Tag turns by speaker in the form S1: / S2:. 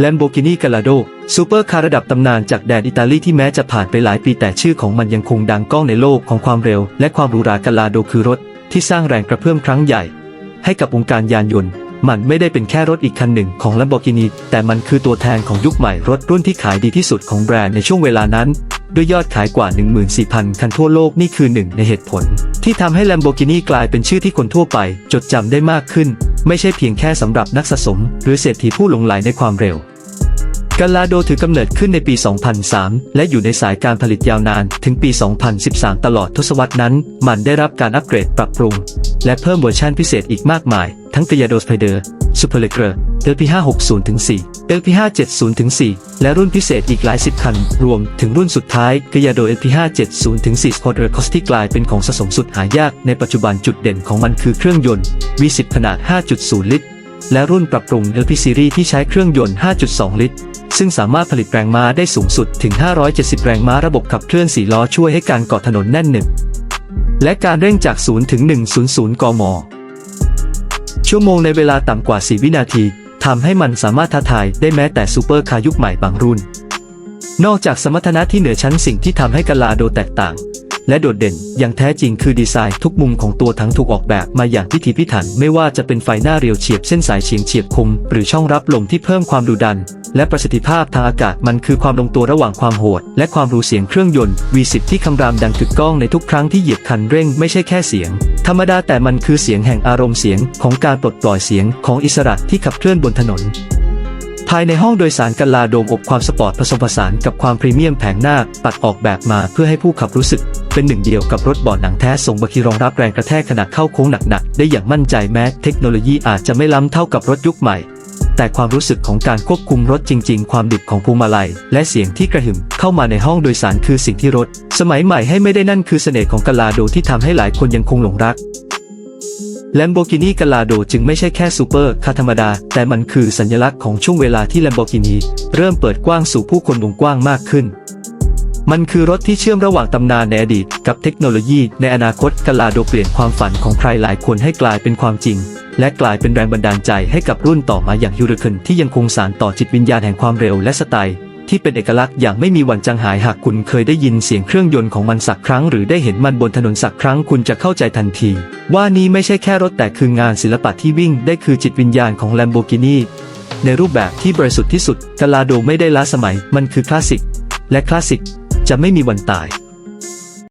S1: Lamborghini Gallardo ซูเปอร์คาร์ระดับตำนานจากแดนอิตาลีที่แม้จะผ่านไปหลายปีแต่ชื่อของมันยังคงดังก้องในโลกของความเร็ว และความหรูหรากาลาโดคือรถ ที่สร้างแรงกระเพื่อมครั้งใหญ่ ให้กับวงการยานยนต์ มันไม่ได้เป็นแค่รถอีกคันหนึ่งของ Lamborghini แต่มันคือตัวแทนของยุคใหม่รถรุ่นที่ขายดีที่สุดของแบรนด์ในช่วงเวลานั้น ด้วยยอดขายกว่า 14,000 คันทั่วโลกนี่คือหนึ่งในเหตุผล ที่ทำให้ Lamborghini กลายเป็นชื่อที่คนทั่วไป จดจำได้มากขึ้น ไม่ใช่เพียงแค่สำหรับนักสะสม หรือเศรษฐีผู้หลงไหลในความเร็วกาลาโดถือกำเนิดขึ้นในปี 2003 และอยู่ในสายการผลิตยาวนานถึงปี 2013 ตลอดทศวรรษนั้น มันได้รับการอัปเกรดปรับปรุง และเพิ่มเวอร์ชันพิเศษอีกมากมาย ทั้งกยาโดสไพเดอร์ a d o Spider Super l e g r e LP560-4 LP570-4 และรุ่นพิเศษอีกหลายสิบคัน รวมถึงรุ่นสุดท้าย g a l l a d o LP570-4 Sport r e c o s ที่กลายเป็นของสะสมสุดหายากในปัจจุบันจุดเด่นของมันคือเครื่องยนต์ V10 ขนาด 5.0 ลิตร และรุ่นปรับปรุง LP Series ที่ใช้เครื่องยนต์ 5.2 ลิตรซึ่งสามารถผลิตแรงม้าได้สูงสุดถึง 570 แรงม้าระบบขับเคลื่อน4ล้อช่วยให้การกาะถนนแน่นหนึบและการเร่งจาก 0 ถึง 100 กม ชั่วโมงในเวลาต่ำกว่า 4 วินาทีทำให้มันสามารถท้าทายได้แม้แต่ซูเปอร์คารยุคใหม่บางรุ่น นอกจากสมรรถนะที่เหนือชั้นสิ่งที่ทำให้กาลาโดแตกต่าง และโดดเด่นอย่างแท้จริงคือดีไซน์ทุกมุมของตัวทั้งถูกออกแบบมาอย่างพิถีพิถัน ไม่ว่าจะเป็นไฟหน้าเรียวเฉียบเส้นสายเฉียงเฉียบคม หรือช่องรับลมที่เพิ่มความดุดัน และประสิทธิภาพทางอากาศมันคือความลงตัวระหว่างความโหด และความรู้เสียงเครื่องยนต์ V10 ที่คำรามดังกึกก้องในทุกครั้งที่เหยียบคันเร่งไม่ใช่แค่เสียง ธรรมดาแต่มันคือเสียงแห่งอารมณ์เสียงของการปลดปล่อยเสียงของอิสระที่ขับเคลื่อนบนถนนภายในห้องโดยสารกันลาโดมอบความสปอร์ตผสมผสานกับความพรีเมียมแผงหน้าตัดออกแบบมาเพื่อให้ผู้ขับรู้สึก เป็นหนึ่งเดียวกับรถเบาะหนังแท้ส่งบาคีรองรับแรงกระแทกขณะเข้าโค้งหนักๆได้อย่างมั่นใจแม้เทคโนโลยีอาจจะไม่ล้ำเท่ากับรถยุคใหม่ แต่ความรู้สึกของการควบคุมรถจริง ๆ ความดิบของพวงมาลัย และเสียงที่กระหึ่มเข้ามาในห้องโดยสารคือสิ่งที่รถ สมัยใหม่ให้ไม่ได้นั่นคือเสน่ห์ของกาลาโดที่ทำให้หลายคนยังคงหลงรัก Lamborghini Gallardo จึงไม่ใช่แค่ซูเปอร์คาร์ธรรมดา แต่มันคือสัญลักษณ์ของช่วงเวลาที่ Lamborghini เริ่มเปิดกว้างสู่ผู้คนวงกว้างมากขึ้น มันคือรถที่เชื่อมระหว่างตำนานในอดีต กับเทคโนโลยี ในอนาคตกาลาโดเปลี่ยนความฝันของใครหลายคนให้กลายเป็นความจริง และกลายเป็นแรงบันดาลใจให้กับรุ่นต่อมาอย่างยูริคันที่ยังคงสานต่อจิตวิญญาณแห่งความเร็วและสไตล์ที่เป็นเอกลักษณ์อย่างไม่มีวันจางหายหากคุณเคยได้ยินเสียงเครื่องยนต์ของมันสักครั้ง หรือได้เห็นมันบนถนนสักครั้งคุณจะเข้าใจทันที ว่านี้ไม่ใช่แค่รถแต่คืองานศิลปะที่วิ่งได้คือจิตวิญญาณของ Lamborghini ในรูปแบบที่บริสุทธิ์ที่สุดกาลาโดไม่ได้ล้าสมัย มันคือคลาสสิกและคลาสสิกจะไม่มีวันตาย